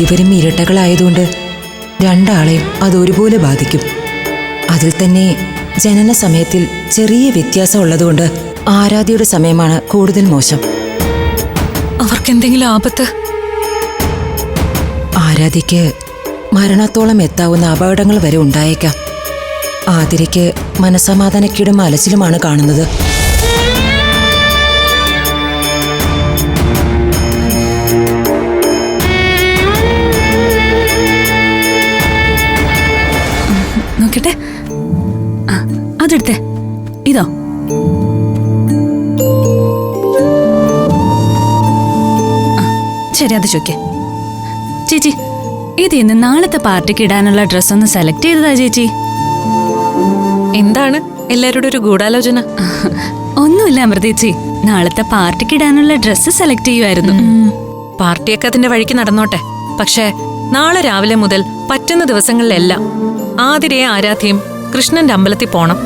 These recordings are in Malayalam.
ഇരുവരും ഇരട്ടകളായതുകൊണ്ട് രണ്ടാളെയും അത് ഒരുപോലെ ബാധിക്കും. അതിൽ തന്നെ ജനന സമയത്തിൽ ചെറിയ വ്യത്യാസം ഉള്ളതുകൊണ്ട് ആരാധ്യയുടെ സമയമാണ് കൂടുതൽ മോശം. അവർക്ക് എന്തെങ്കിലും ആപത്ത്? ആരാധ്യയ്ക്ക് മരണത്തോളം എത്താവുന്ന അപകടങ്ങൾ വരെ ഉണ്ടായേക്കാം. ആതിരയ്ക്ക് മനസമാധാനക്കീടും അലച്ചിലുമാണ് കാണുന്നത്. നോക്കട്ടെ. ആ, അതെടുത്തേ. ഇതോ. ശരി അത് ചോദിക്കേ. ചേച്ചി ഇത് ഇന്ന് നാളത്തെ പാർട്ടിക്ക് ഇടാനുള്ള ഡ്രസ് ഒന്ന് സെലക്ട് ചെയ്തതാ ചേച്ചി. എന്താണ്? എല്ലാവരുടെ ഒരു ഗൂഢാലോചന. ഒന്നുമില്ല അമൃതേച്ചി നാളത്തെ പാർട്ടിക്ക് ഇടാനുള്ള ഡ്രസ്സ് സെലക്ട് ചെയ്യുമായിരുന്നു പാർട്ടിയൊക്കെ അതിന്റെ വഴിക്ക് നടന്നോട്ടെ. പക്ഷേ നാളെ രാവിലെ മുതൽ പറ്റുന്ന ദിവസങ്ങളിലെല്ലാം ആതിരയെ ആരാധ്യം കൃഷ്ണന്റെ അമ്പലത്തിൽ പോണം.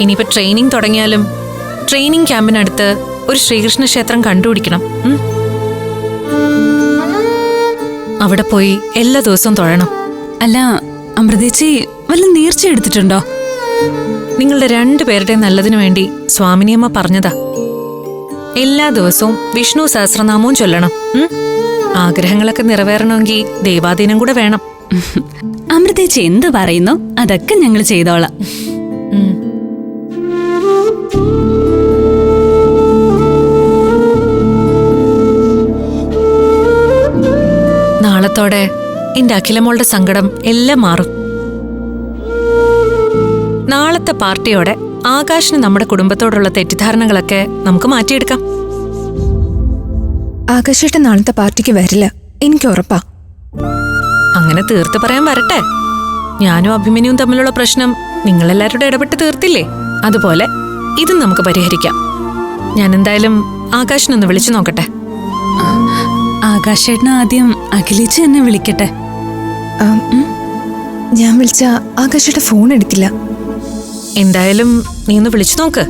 ഇനിയിപ്പോ ട്രെയിനിങ് തുടങ്ങിയാലും ട്രെയിനിങ് ക്യാമ്പിനടുത്ത് ഒരു ശ്രീകൃഷ്ണ ക്ഷേത്രം കണ്ടുപിടിക്കണം. അവിടെ പോയി എല്ലാ ദിവസവും തൊഴണം. അല്ല അമൃതേച്ചി വല്ല നീർച്ച എടുത്തിട്ടുണ്ടോ? നിങ്ങളുടെ രണ്ടുപേരുടെയും നല്ലതിനു വേണ്ടി സ്വാമിനിയമ്മ പറഞ്ഞതാ. എല്ലാ ദിവസവും വിഷ്ണു സഹസ്രനാമവും ചൊല്ലണം? ആഗ്രഹങ്ങളൊക്കെ നിറവേറണമെങ്കിൽ ദൈവാധീനം കൂടെ വേണം. അമൃതേച്ചി എന്ത് പറയുന്നു? അതൊക്കെ ഞങ്ങൾ ചെയ്തോളാം. നാളത്തോടെ എന്റെ അഖിലമോളുടെ സങ്കടം എല്ലാം മാറും. നാളത്തെ പാർട്ടിയോടെ ആകാശിന് നമ്മുടെ കുടുംബത്തോടുള്ള തെറ്റിദ്ധാരണകളൊക്കെ നമുക്ക് മാറ്റിയെടുക്കാം. ആകാശേട്ടൻ നാളത്തെ പാർട്ടിക്ക് വരില്ല. എനിക്ക് ഉറപ്പാ. അങ്ങനെ തീർത്ത് പറയാൻ വരട്ടെ. ഞാനും അഭിമന്യും തമ്മിലുള്ള പ്രശ്നം നിങ്ങളെല്ലാവരുടെ ഇടപെട്ട് തീർത്തില്ലേ? അതുപോലെ ഇതും നമുക്ക് പരിഹരിക്കാം. ഞാൻ എന്തായാലും ആകാശിനൊന്ന് വിളിച്ചു നോക്കട്ടെ. ആകാശേട്ടന ആദ്യം അഖിലേച്ച് എന്നെ വിളിക്കട്ടെ. ഞാൻ വിളിച്ച ആകാശേട്ടൻ ഫോൺ എടുക്കില്ല എന്തായാലും നീ ഒന്ന് വിളിച്ചു നോക്ക്.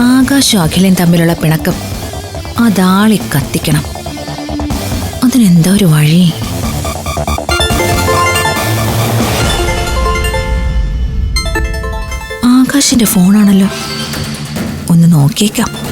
ആകാശവും അഖിലയും തമ്മിലുള്ള പിണക്കം അതാളി കത്തിക്കണം. അതിനെന്താ ഒരു വഴി? ആകാശിന്റെ ഫോണാണല്ലോ. ഒന്ന് നോക്കിയേക്കാം.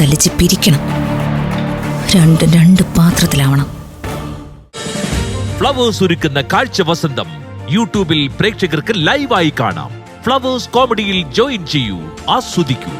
തല്ലിച്ച് പിരിക്കണം. രണ്ട് രണ്ട് പാത്രത്തിലാവണം. ഫ്ലവേഴ്സ് ഒരുക്കുന്ന കാഴ്ച വസന്തം യൂട്യൂബിൽ പ്രേക്ഷകർക്ക് ലൈവായി കാണാം. ഫ്ലവേഴ്സ് കോമഡിയിൽ ജോയിൻ ചെയ്യൂ ആസ്വദിക്കൂ.